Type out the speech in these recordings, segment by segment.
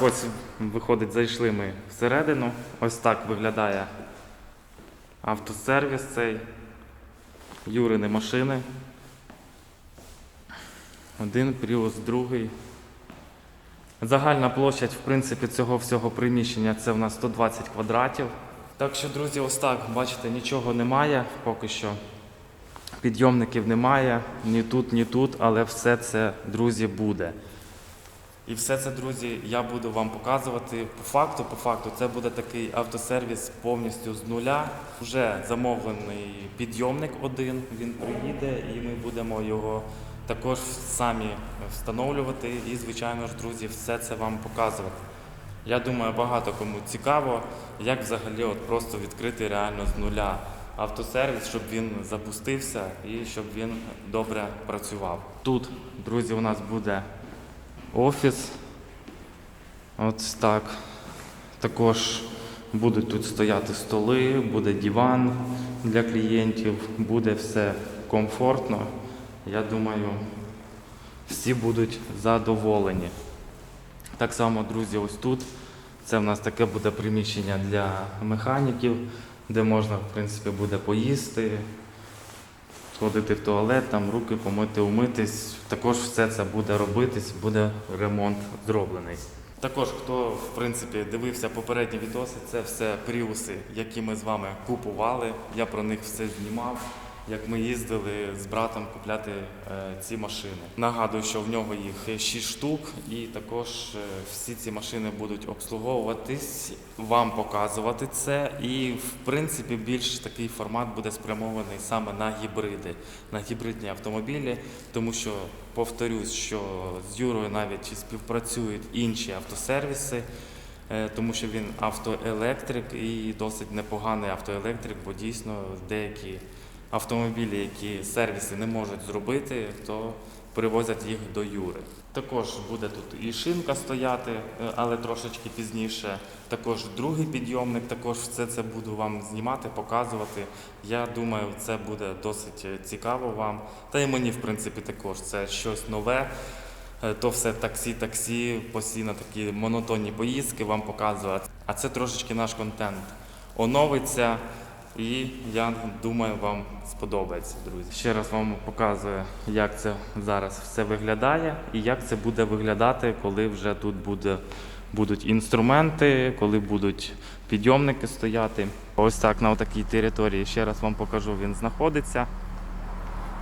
Ось виходить, зайшли ми всередину. Ось так виглядає автосервіс цей. Юрини машини. Один Prius, другий. Загальна площадь, в принципі, цього всього приміщення це в нас 120 квадратів. Так що, друзі, ось так, бачите, нічого немає поки що. Підйомників немає ні тут, ні тут, але все це, друзі, буде. І все це, друзі, я буду вам показувати по факту. По факту, це буде такий автосервіс повністю з нуля. Вже замовлений підйомник один. Він приїде, і ми будемо його також самі встановлювати. І, звичайно ж, друзі, все це вам показувати. Я думаю, багато кому цікаво, як взагалі от просто відкрити реально з нуля автосервіс, щоб він запустився і щоб він добре працював. Тут, друзі, у нас буде офіс. От так. Також будуть тут стояти столи, буде диван для клієнтів, буде все комфортно. Я думаю, всі будуть задоволені. Так само, друзі, ось тут. Це в нас таке буде приміщення для механіків, де можна, в принципі, буде поїсти, сходити в туалет, там руки помити, умитись. Також все це буде робитись, буде ремонт зроблений. Також, хто в принципі дивився попередні відоси, це все пріуси, які ми з вами купували. Я про них все знімав. Як ми їздили з братом купляти е, ці машини. Нагадую, що в нього їх 6 штук, і також е, всі ці машини будуть обслуговуватись, вам показувати це. І в принципі більш такий формат буде спрямований саме на гібриди, на гібридні автомобілі, тому що повторюсь, що з Юрою навіть співпрацюють інші автосервіси. Е, Тому що він автоелектрик і досить непоганий автоелектрик, бо дійсно деякі автомобілі, які сервіси не можуть зробити, то привозять їх до Юри. Також буде тут і шинка стояти, е, але трошечки пізніше. Також другий підйомник, також все це буду вам знімати, показувати. Я думаю, це буде досить е, цікаво вам. Та й мені, в принципі, також це щось нове. Е, То все таксі, таксі, постійно такі монотонні поїздки вам показувати. А це трошечки наш контент оновиться. І я думаю, вам сподобається, друзі. Ще раз вам показую, як це зараз все виглядає і як це буде виглядати, коли вже тут буде, будуть інструменти, коли будуть підйомники стояти. Ось так на такій території. Ще раз вам покажу, він знаходиться.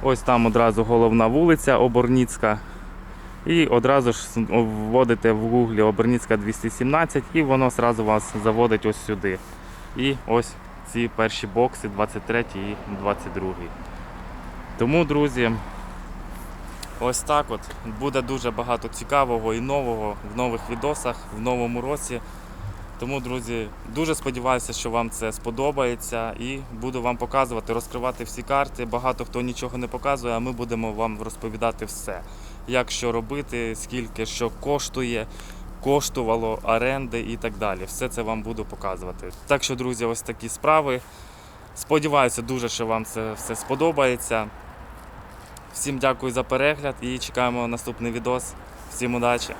Ось там одразу головна вулиця Оборніцька. І одразу ж вводите в гуглі Оберніцька 217 і воно одразу вас заводить ось сюди. І ось ці перші бокси 23 і 22. Тому, друзі, ось так от буде дуже багато цікавого і нового в нових відосах в новому році. Тому, друзі, дуже сподіваюся, що вам це сподобається і буду вам показувати, розкривати всі карти. Багато хто нічого не показує, а ми будемо вам розповідати все. Як що робити, скільки що коштує, коштувало, оренди і так далі. Все це вам буду показувати. Так що, друзі, ось такі справи. Сподіваюся дуже, що вам це все сподобається. Всім дякую за перегляд і чекаємо наступний відос. Всім удачі!